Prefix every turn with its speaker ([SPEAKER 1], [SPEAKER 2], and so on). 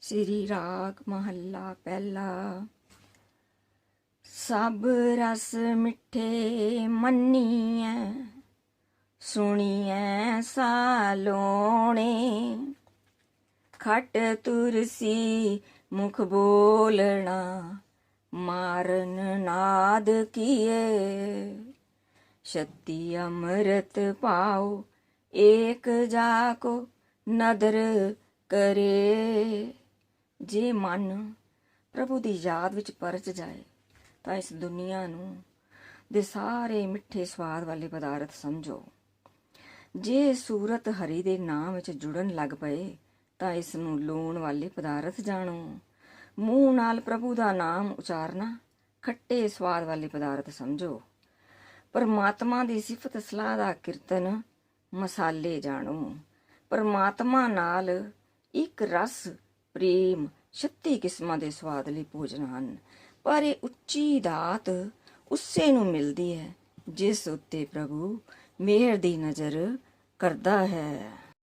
[SPEAKER 1] ਸ੍ਰੀ ਰਾਗ ਮਹੱਲਾ ਪਹਿਲਾ। ਸਭ ਰਸ ਮਿੱਠੇ ਮੰਨੀਐ, ਸੁਣੀਐ ਸਾਲੋਣੇ। ਖਟ ਤੁਰਸੀ ਮੁਖ ਬੋਲਣਾ, ਮਾਰਨ ਨਾਦ ਕੀਏ। ਸ਼ਕਤੀ ਅੰਮ੍ਰਿਤ ਪਾਓ, ਏਕ ਜਾ ਕੋ ਨਦਰ ਕਰੇ। ਜੇ ਮਨ ਪ੍ਰਭੂ ਦੀ ਯਾਦ ਵਿੱਚ ਪਰਚ ਜਾਏ, ਤਾਂ ਇਸ ਦੁਨੀਆ ਨੂੰ ਦੇ ਸਾਰੇ ਮਿੱਠੇ ਸਵਾਦ ਵਾਲੇ ਪਦਾਰਥ ਸਮਝੋ। ਜੇ ਸੂਰਤ ਹਰੀ ਦੇ ਨਾਮ ਵਿੱਚ ਜੁੜਨ ਲੱਗ ਪਏ, ਤਾਂ ਇਸ ਨੂੰ ਲੂਣ ਵਾਲੇ ਪਦਾਰਥ ਜਾਣੋ। ਮੂੰਹ ਨਾਲ ਪ੍ਰਭੂ ਦਾ ਨਾਮ ਉਚਾਰਨਾ ਖੱਟੇ ਸਵਾਦ ਵਾਲੇ ਪਦਾਰਥ ਸਮਝੋ। ਪਰਮਾਤਮਾ ਦੀ ਸਿਫਤ ਸਲਾਹ ਦਾ ਕੀਰਤਨ ਮਸਾਲੇ ਜਾਣੋ। ਪਰਮਾਤਮਾ ਨਾਲ ਇੱਕ ਰਸ ਪ੍ਰੇਮ 36 ਕਿਸਮਾਂ ਦੇ ਸਵਾਦਲੇ ਭੋਜਨ ਹਨ। ਪਰ ਇਹ ਉੱਚੀ ਦਾਤ ਉਸੇ ਨੂੰ ਮਿਲਦੀ ਹੈ, ਜਿਸ ਉੱਤੇ ਪ੍ਰਭੂ ਮਿਹਰ ਦੀ ਨਜ਼ਰ ਕਰਦਾ ਹੈ।